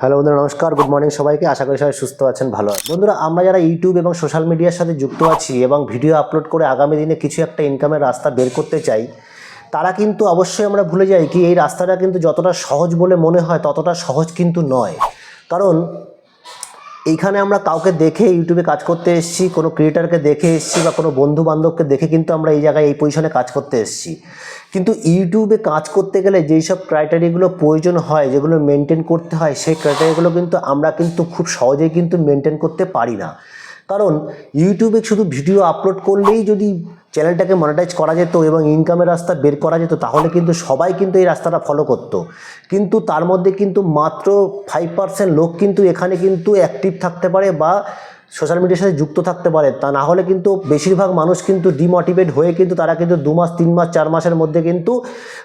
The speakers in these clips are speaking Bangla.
হ্যালো বন্ধুরা, নমস্কার গুড মর্নিং সবাইকে। আশা করি সবাই সুস্থ আছেন, ভালো আছেন। বন্ধুরা, আমরা যারা ইউটিউব এবং সোশ্যাল মিডিয়ার সাথে যুক্ত আছি এবং ভিডিও আপলোড করে আগামী দিনে কিছু একটা ইনকামের রাস্তা বের করতে চাই, তারা কিন্তু অবশ্যই আমরা ভুলে যাই কি এই রাস্তাটা কিন্তু যতটা সহজ বলে মনে হয়, ততটা সহজ কিন্তু নয়। কারণ এইখানে আমরা কাউকে দেখে ইউটিউবে কাজ করতে এসেছি, কোনো ক্রিয়েটারকে দেখে এসেছি বা কোনো বন্ধু বান্ধবকে দেখে কিন্তু আমরা এই জায়গায় এই পজিশনে কাজ করতে এসেছি। কিন্তু ইউটিউবে কাজ করতে গেলে যেই সব ক্রাইটেরিয়াগুলো প্রয়োজন হয়, যেগুলো মেনটেন করতে হয়, সেই ক্রাইটেরিয়াগুলো কিন্তু আমরা কিন্তু খুব সহজেই কিন্তু মেনটেন করতে পারি না। কারণ ইউটিউবে শুধু ভিডিও আপলোড করলেই যদি চ্যানেলটাকে মনিটাইজ করা যেত এবং ইনকামের রাস্তা বের করা যেত, তাহলে কিন্তু সবাই কিন্তু এই রাস্তাটা ফলো করতো। কিন্তু তার মধ্যে কিন্তু মাত্র ফাইভ পার্সেন্ট লোক কিন্তু এখানে কিন্তু অ্যাক্টিভ থাকতে পারে বা সোশ্যাল মিডিয়ার সাথে যুক্ত থাকতে পারে। তা না হলে কিন্তু বেশিরভাগ মানুষ কিন্তু ডিমোটিভেট হয়ে কিন্তু তারা কিন্তু দু মাস, তিন মাস, চার মাসের মধ্যে কিন্তু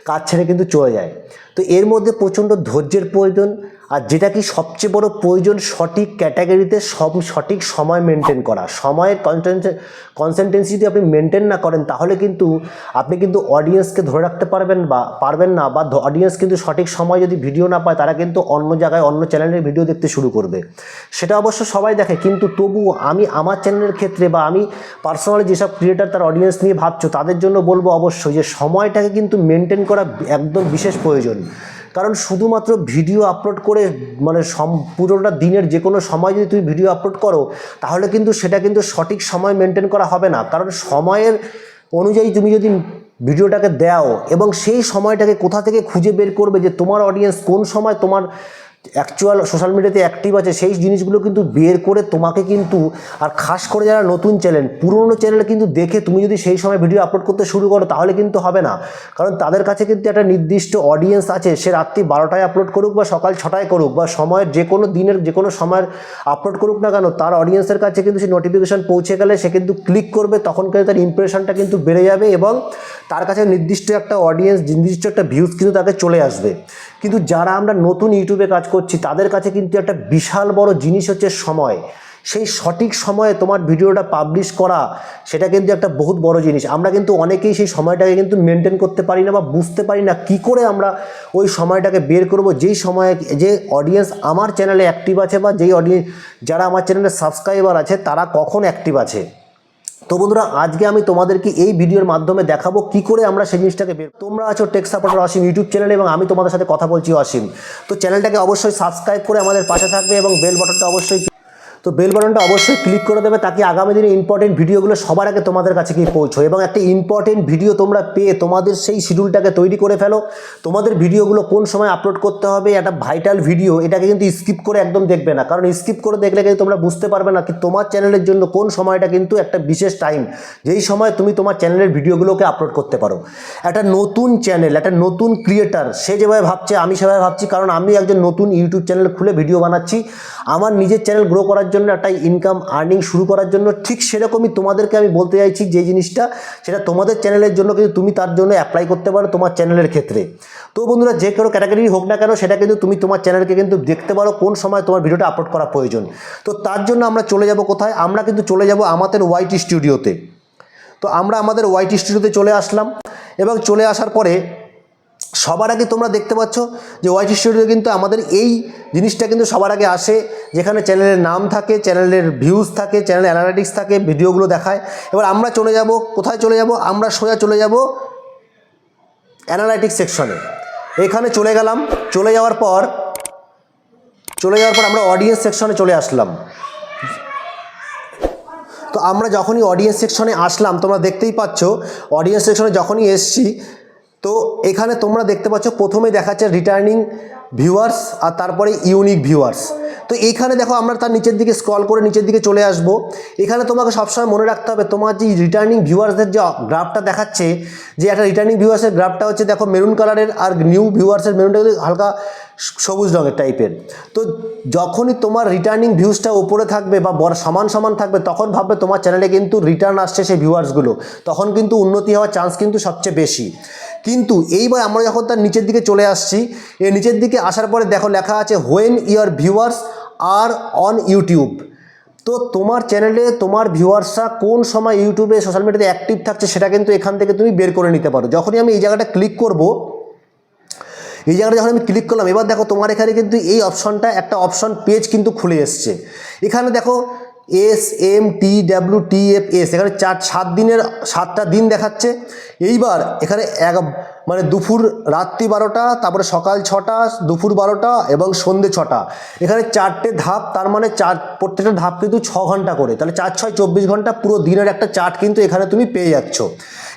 কাজ ছেড়ে কিন্তু চলে যায়। তো এর মধ্যে প্রচণ্ড ধৈর্যের প্রয়োজন আর যেটা কি সবচেয়ে বড় প্রয়োজন সঠিক ক্যাটাগরিতে সব সঠিক সময় মেনটেন করা। সময়ের কনসেন্টেন্সি যদি আপনি মেনটেন না করেন, তাহলে কিন্তু আপনি কিন্তু অডিয়েন্সকে ধরে রাখতে পারবেন বা পারবেন না বা অডিয়েন্স কিন্তু সঠিক সময় যদি ভিডিও না পায়, তারা কিন্তু অন্য জায়গায়, অন্য চ্যানেলের ভিডিও দেখতে শুরু করবে। সেটা অবশ্য সবাই দেখে, কিন্তু তবুও আমি আমার চ্যানেলের ক্ষেত্রে বা আমি পার্সোনালি যেসব ক্রিয়েটার তার অডিয়েন্স নিয়ে ভাবছ, তাদের জন্য বলব অবশ্যই যে সময়টাকে কিন্তু মেনটেন করা একদম বিশেষ প্রয়োজন। কারণ শুধুমাত্র ভিডিও আপলোড করে মানে সম, পুরোটা দিনের যে কোনো সময় যদি তুমি ভিডিও আপলোড করো, তাহলে কিন্তু সেটা কিন্তু সঠিক সময় মেনটেন করা হবে না। কারণ সময়ের অনুযায়ী তুমি যদি ভিডিওটাকে দাও এবং সেই সময়টাকে কোথা থেকে খুঁজে বের করবে যে তোমার অডিয়েন্স কোন সময় তোমার অ্যাকচুয়াল সোশ্যাল মিডিয়াতে অ্যাক্টিভ আছে, সেই জিনিসগুলো কিন্তু বের করে তোমাকে কিন্তু, আর খাস করে যারা নতুন চ্যানেল পুরনো চ্যানেল কিন্তু দেখে তুমি যদি সেই সময় ভিডিও আপলোড করতে শুরু করো, তাহলে কিন্তু হবে না। কারণ তাদের কাছে কিন্তু একটা নির্দিষ্ট অডিয়েন্স আছে, সে রাত্রি বারোটায় আপলোড করুক বা সকাল ছটায় করুক, বা সময়ের যে কোনো দিনের, যে কোনো সময়ের আপলোড করুক না কেন, তার অডিয়েন্সের কাছে কিন্তু সেই নোটিফিকেশান পৌঁছে গেলে সে কিন্তু ক্লিক করবে, তখন কিন্তু তার ইমপ্রেশনটা কিন্তু বেড়ে যাবে এবং তার কাছে নির্দিষ্ট একটা অডিয়েন্স নির্দিষ্ট একটা ভিউজ কিন্তু তাকে চলে আসবে। কিন্তু যারা আমরা নতুন ইউটিউবে কাজ করছি, তাদের কাছে কিন্তু একটা বিশাল বড় জিনিস হচ্ছে সময়। সেই সঠিক সময়ে তোমার ভিডিওটা পাবলিশ করা, সেটা কিন্তু একটা বহুত বড় জিনিস। আমরা কিন্তু অনেকেই সেই সময়টাকে কিন্তু মেনটেন করতে পারি না বা বুঝতে পারি না কি করে আমরা ওই সময়টাকে বের করব। যেই সময়ে যে অডিয়েন্স আমার চ্যানেলে অ্যাক্টিভ আছে বা যেই অডিয়েন্স যারা আমার চ্যানেলে সাবস্ক্রাইবার আছে, তারা কখন অ্যাক্টিভ আছে? তো বন্ধুরা, আজকে আমি তোমাদেরকে এই ভিডিওর মাধ্যমে দেখাবো কি করে আমরা সেই জিনিসটাকে বের তোমরা আছো টেক সাপোর্টার অসীম ইউটিউব চ্যানেলে এবং আমি তোমাদের সাথে কথা বলছি অসীম। তো চ্যানেলটাকে অবশ্যই সাবস্ক্রাইব করে আমাদের পাশে থাকবে এবং বেল বাটনটা অবশ্যই তো বেল বাটনটা অবশ্যই ক্লিক করে দেবে, তাকে আগামী দিনে ইম্পর্টেন্ট ভিডিওগুলো সবার আগে তোমাদের কাছে গিয়ে পৌঁছয় এবং একটা ইম্পর্টেন্ট ভিডিও তোমরা পেয়ে তোমাদের সেই শিডিউলটাকে তৈরি করে ফেলো। তোমাদের ভিডিওগুলো কোন সময় আপলোড করতে হবে একটা ভাইটাল ভিডিও এটাকে কিন্তু স্কিপ করে একদম দেখবে না। কারণ স্কিপ করে দেখলে কিন্তু তোমরা বুঝতে পারবে না কি তোমার চ্যানেলের জন্য কোন সময়টা কিন্তু একটা বিশেষ টাইম যেই সময় তুমি তোমার চ্যানেলের ভিডিওগুলোকে আপলোড করতে পারো। একটা নতুন চ্যানেল একটা নতুন ক্রিয়েটার সে যেভাবে ভাবছে, আমি সেভাবে ভাবছি, কারণ আমি একজন নতুন ইউটিউব চ্যানেল খুলে ভিডিও বানাচ্ছি। আমার নিজের চ্যানেল গ্রো করার জন্য একটা ইনকাম আর্নিং শুরু করার জন্য ঠিক সেরকমই তোমাদেরকে আমি বলতে চাইছি যে জিনিসটা, সেটা তোমাদের চ্যানেলের জন্য কিন্তু তুমি তার জন্য অ্যাপ্লাই করতে পারো তোমার চ্যানেলের ক্ষেত্রে। তো বন্ধুরা যে কোনো ক্যাটাগরি হোক না কেন, সেটা কিন্তু তুমি তোমার চ্যানেলকে কিন্তু দেখতে পারো কোন সময় তোমার ভিডিওটা আপলোড করা প্রয়োজন। তো তার জন্য আমরা চলে যাব কোথায়? আমরা কিন্তু চলে যাব আমাদের ওয়াইটি স্টুডিওতে তো। আমরা আমাদের ওয়াইটি স্টুডিওতে চলে আসলাম এবং চলে আসার পরে সবার আগে তোমরা দেখতে পাচ্ছ যে ওয়াইটি স্টুডিও কিন্তু আমাদের এই জিনিসটা কিন্তু সবার আগে আসে, যেখানে চ্যানেলের নাম থাকে চ্যানেলের ভিউজ থাকে চ্যানেল অ্যানালিটিক্স থাকে, ভিডিওগুলো দেখায়। এবার আমরা চলে যাব, কোথায় চলে যাব? আমরা সোজা চলে যাব অ্যানালাইটিক্স সেকশনে এখানে চলে গেলাম, চলে যাওয়ার পর, চলে যাওয়ার পর আমরা অডিয়েন্স সেকশনে চলে আসলাম। তো আমরা যখনই অডিয়েন্স সেকশনে আসলাম, তোমরা দেখতেই পাচ্ছ অডিয়েন্স সেকশনে যখনই এসছি তো এখানে তোমরা দেখতে পাচ্ছ, প্রথমে দেখাচ্ছে রিটার্নিং ভিউয়ার্স আর তারপরে ইউনিক ভিউয়ার্স তো এইখানে দেখো আমরা তার নিচের দিকে স্ক্রল করে নিচের দিকে চলে আসব। এখানে তোমাকে সবসময় মনে রাখতে হবে, তোমার যে রিটার্নিং ভিউয়ার্সের যে গ্রাফটা দেখাচ্ছে, যে একটা রিটার্নিং ভিউয়ার্সের গ্রাফটা হচ্ছে দেখো মেরুন কালারের আর নিউ ভিউয়ার্সের মেরুনটা হালকা সবুজ রঙের টাইপের তো যখনই তোমার রিটার্নিং ভিউজটা উপরে থাকবে বা বড় সমান সমান থাকবে, তখন ভাববে তোমার চ্যানেলে কিন্তু রিটার্ন আসছে সেই ভিউয়ার্সগুলো তখন কিন্তু উন্নতি হওয়ার চান্স কিন্তু সবচেয়ে বেশি। কিন্তু এইবার আমরা যখন তার নিচের দিকে চলে আসছি এর নিচের দিকে আসার পরে দেখো লেখা আছে when your viewers are on YouTube তো তোমার চ্যানেলে তোমার ভিউয়ার্সরা কোন সময় ইউটিউবে সোশ্যাল মিডিয়াতে অ্যাক্টিভ থাকছে সেটা কিন্তু এখান থেকে তুমি বের করে নিতে পারো। যখনই আমি এই জায়গাটা ক্লিক করব এই জায়গাটা যখন আমি ক্লিক করলাম, এবার দেখো তোমার এখানে কিন্তু এই অপশনটা একটা অপশন পেজ কিন্তু খুলে এসছে। এখানে দেখো S M T W T F S এখানে চার, সাত দিনের, সাতটা দিন দেখাচ্ছে। এইবার এখানে এক মানে দুপুর রাত্রি বারোটা, তারপরে সকাল ছটা, দুপুর বারোটা এবং সন্ধে ছটা। এখানে চারটে ধাপ, তার মানে চার, প্রত্যেকটা ধাপ কিন্তু ছ ঘণ্টা করে। তাহলে চার, ছয়, চব্বিশ ঘণ্টা পুরো দিনের একটা চার্ট কিন্তু এখানে তুমি পেয়ে যাচ্ছ।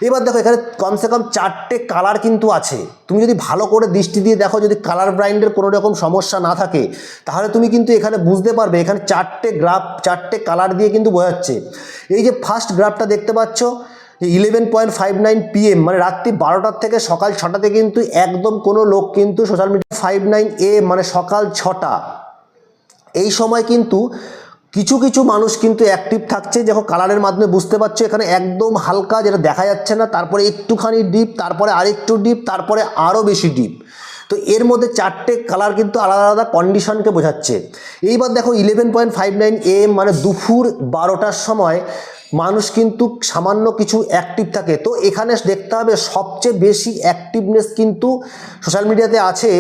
এবার দেখো, এখানে কমসে কম চারটে কালার কিন্তু আছে। তুমি যদি ভালো করে দৃষ্টি দিয়ে দেখো, যদি কালার ব্রাইন্ডের কোনো রকম সমস্যা না থাকে, তাহলে তুমি কিন্তু এখানে বুঝতে পারবে, এখানে চারটে গ্রাফ, চারটে কালার দিয়ে কিন্তু বোঝাচ্ছে। এই যে ফার্স্ট গ্রাফটা দেখতে পাচ্ছ eleven point five nine PM মানে রাত্রি বারোটার থেকে সকাল ছটাতে কিন্তু একদম কোনো লোক কিন্তু social media five nine A মানে সকাল ছটা। এই সময় কিন্তু কিছু কিছু মানুষ কিন্তু অ্যাক্টিভ থাকছে যখন কালারের মাধ্যমে বুঝতে পারছ, এখানে একদম হালকা যেটা দেখা যাচ্ছে না, তারপরে একটুখানি ডিপ তারপরে আরেকটু ডিপ তারপরে আরও বেশি ডিপ তো এর মধ্যে চারটে কালার কিন্তু আলাদা আলাদা কন্ডিশনকে বোঝাচ্ছে। এইবার দেখো eleven point five nine AM মানে দুপুর বারোটার সময় মানুষ কিন্তু সামান্য কিছু অ্যাক্টিভ থাকে। তো এখানে দেখতে হবে সবচেয়ে বেশি অ্যাক্টিভনেস কিন্তু সোশ্যাল মিডিয়াতে আছে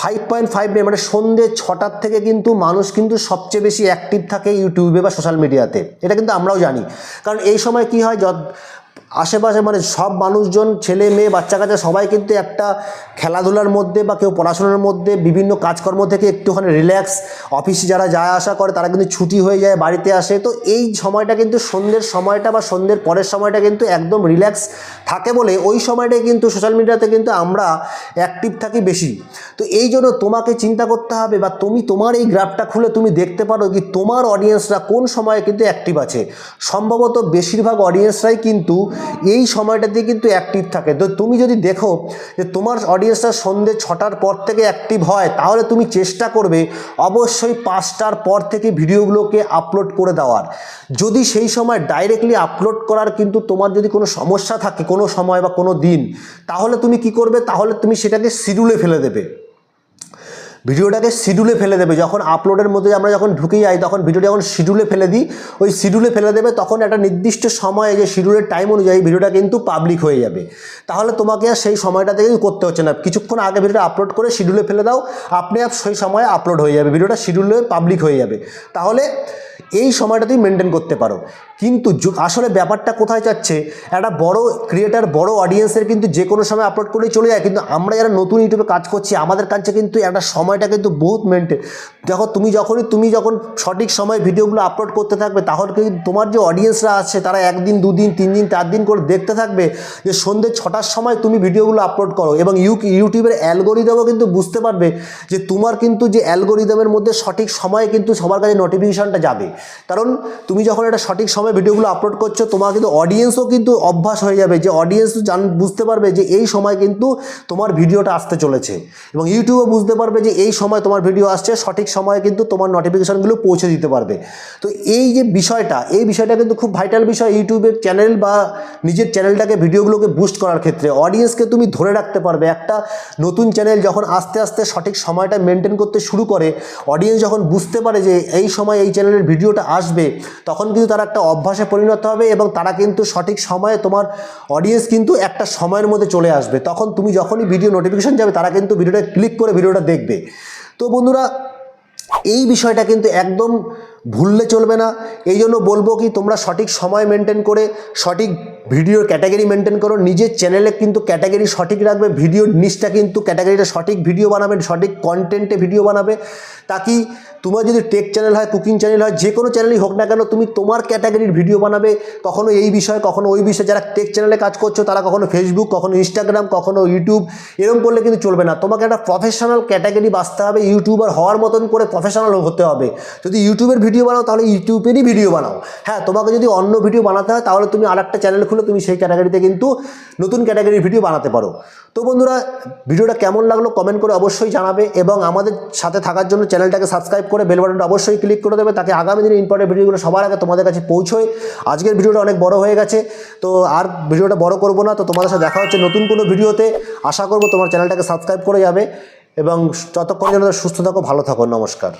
ফাইভ পয়েন্ট ফাইভ মানে সন্ধ্যে ছটার থেকে কিন্তু মানুষ কিন্তু সবচেয়ে বেশি অ্যাক্টিভ থাকে ইউটিউবে বা সোশ্যাল মিডিয়াতে এটা কিন্তু আমরাও জানি। কারণ এই সময় কি হয় আশেপাশে মানে সব মানুষজন, ছেলে, মেয়ে বাচ্চা কাচ্চা সবাই কিন্তু একটা খেলাধুলার মধ্যে বা কেউ পড়াশোনার মধ্যে বিভিন্ন কাজকর্ম থেকে একটুখানি রিল্যাক্স অফিসে যারা যায় আসা করে তারা কিন্তু ছুটি হয়ে যায়, বাড়িতে আসে। তো এই সময়টা কিন্তু সন্ধ্যের সময়টা বা সন্ধ্যের পরের সময়টা কিন্তু একদম রিল্যাক্স থাকে বলে ওই সময়টাই কিন্তু সোশ্যাল মিডিয়াতে কিন্তু আমরা অ্যাক্টিভ থাকি বেশি। তো এই জন্য তোমাকে চিন্তা করতে হবে বা তুমি তোমার এই গ্রাফটা খুলে তুমি দেখতে পারো কি তোমার অডিয়েন্সরা কোন সময়ে কিন্তু অ্যাক্টিভ আছে। সম্ভবত বেশিরভাগ অডিয়েন্সরাই কিন্তু এই সময়টাতে কিন্তু অ্যাক্টিভ থাকে। তো তুমি যদি দেখো যে তোমার অডিয়েন্সটা সন্ধ্যে ছটার পর থেকে অ্যাক্টিভ হয়, তাহলে তুমি চেষ্টা করবে অবশ্যই পাঁচটার পর থেকে ভিডিওগুলোকে আপলোড করে দেওয়ার। যদি সেই সময় ডাইরেক্টলি আপলোড করার কিন্তু তোমার যদি কোনো সমস্যা থাকে কোনো সময় বা কোনো দিন, তাহলে তুমি কি করবে? তাহলে তুমি সেটাকে শিডিউলে ফেলে দেবে। ভিডিওটাকে শিডিউলে ফেলে দেবে। যখন আপলোডের মধ্যে আমরা যখন ঢুকে যাই, তখন ভিডিও যখন শিডিউলে ফেলে দিই, ওই শিডিউলে ফেলে দেবে, তখন একটা নির্দিষ্ট সময়ে যে শিডিউলের টাইম অনুযায়ী ভিডিওটা কিন্তু পাবলিক হয়ে যাবে। তাহলে তোমাকে আর সেই সময়টাতে কিন্তু করতে হচ্ছে না। কিছুক্ষণ আগে ভিডিওটা আপলোড করে শিডিউলে ফেলে দাও, আপনি আর সেই সময়ে আপলোড হয়ে যাবে। ভিডিওটা শিডিউলে পাবলিক হয়ে যাবে। তাহলে এই সময়টা তুমি মেনটেন করতে পারো। কিন্তু আসলে ব্যাপারটা কোথায় যাচ্ছে, একটা বড় ক্রিয়েটার বড় অডিয়েন্সের কিন্তু যে কোনো সময় আপলোড করেই চলে যায়। কিন্তু আমরা যারা নতুন ইউটিউবে কাজ করছি, আমাদের কাছে কিন্তু একটা সময়টা কিন্তু বহুত মেনটেন দেখো, তুমি যখনই, তুমি যখন সঠিক সময় ভিডিওগুলো আপলোড করতে থাকবে, তাহলে কিন্তু তোমার যে অডিয়েন্সরা আছে, তারা একদিন, দুদিন তিন দিন চার দিন করে দেখতে থাকবে যে সন্ধ্যে ছটার সময় তুমি ভিডিওগুলো আপলোড করো। এবং ইউ, ইউটিউবের অ্যালগোরিদমও কিন্তু বুঝতে পারবে যে তোমার কিন্তু যে অ্যালগোরিদমের মধ্যে সঠিক সময়ে কিন্তু সবার কাছে নোটিফিকেশানটা যাবে। কারণ তুমি যখন একটা সঠিক সময় ভিডিওগুলো আপলোড করছ, তোমার কিন্তু অডিয়েন্সও কিন্তু অভ্যাস হয়ে যাবে যে অডিয়েন্স জান, বুঝতে পারবে যে এই সময় কিন্তু তোমার ভিডিওটা আসতে চলেছে। এবং ইউটিউবও বুঝতে পারবে যে এই সময় তোমার ভিডিও আসছে, সঠিক সময়ে কিন্তু তোমার নোটিফিকেশনগুলো পৌঁছে দিতে পারবে। তো এই যে বিষয়টা, এই বিষয়টা কিন্তু খুব ভাইটাল বিষয় ইউটিউবের চ্যানেল বা নিজের চ্যানেলটাকে ভিডিওগুলোকে বুস্ট করার ক্ষেত্রে। অডিয়েন্সকে তুমি ধরে রাখতে পারবে। একটা নতুন চ্যানেল যখন আস্তে আস্তে সঠিক সময়টা মেনটেন করতে শুরু করে অডিয়েন্স যখন বুঝতে পারে যে এই সময় এই চ্যানেলের ভিডিওটা আসবে, তখন কিন্তু তারা একটা অভ্যাসে পরিণত হবে এবং তারা কিন্তু সঠিক সময়ে তোমার অডিয়েন্স কিন্তু একটা সময়ের মধ্যে চলে আসবে। তখন তুমি যখনই ভিডিও নোটিফিকেশান যাবে, তারা কিন্তু ভিডিওটা ক্লিক করে ভিডিওটা দেখবে। তো বন্ধুরা, এই বিষয়টা কিন্তু একদম ভুললে চলবে না। এই জন্য বলব কি, তোমরা সঠিক সময় মেনটেন করে, সঠিক ভিডিওর ক্যাটাগরি মেনটেন করো। নিজের চ্যানেলে কিন্তু ক্যাটাগরি সঠিক রাখবে ভিডিওর নিচটা কিন্তু ক্যাটাগরিটা সঠিক ভিডিও বানাবে, সঠিক কন্টেন্টে ভিডিও বানাবে। তাকি তোমার যদি টেক চ্যানেল হয় কুকিং চ্যানেল হয়, যে কোনো চ্যানেলই হোক না কেন, তুমি তোমার ক্যাটাগরির ভিডিও বানাবে। কখনো এই বিষয়ে, কখনো ওই বিষয়ে যারা টেক চ্যানেলে কাজ করছ, তারা কখনো ফেসবুক কখনো ইনস্টাগ্রাম কখনো ইউটিউব এরকম করলে কিন্তু চলবে না। তোমাকে একটা প্রফেশনাল ক্যাটাগরি বাঁচতে হবে ইউটিউবার হওয়ার মতন করে প্রফেশনাল হতে হবে। যদি ইউটিউবের ভিডিও বানাও, তাহলে ইউটিউবেরই ভিডিও বানাও। হ্যাঁ তোমাকে যদি অন্য ভিডিও বানাতে হয়, তাহলে তুমি আর একটা চ্যানেল খুলে তুমি সেই ক্যাটাগরিতে কিন্তু নতুন ক্যাটাগরির ভিডিও বানাতে পারো। তো বন্ধুরা ভিডিওটা কেমন লাগল কমেন্ট করে অবশ্যই জানাবে এবং আমাদের সাথে থাকার জন্য চ্যানেলটাকে সাবস্ক্রাইব করে বেল বাটনটা অবশ্যই ক্লিক করে দেবে। তাকে আগামী দিনে ইম্পর্টেন্ট ভিডিওগুলো সবার আগে তোমাদের কাছে পৌঁছয়। আজকের ভিডিওটা অনেক বড় হয়ে গেছে, তো আর ভিডিওটা বড় করব না। তো তোমাদের সাথে দেখা হচ্ছে নতুন কোনো ভিডিওতে আশা করব তোমার চ্যানেলটাকে সাবস্ক্রাইব করে যাবে এবং যতক্ষণ যেন সুস্থ থাকো, ভালো থাকো। নমস্কার।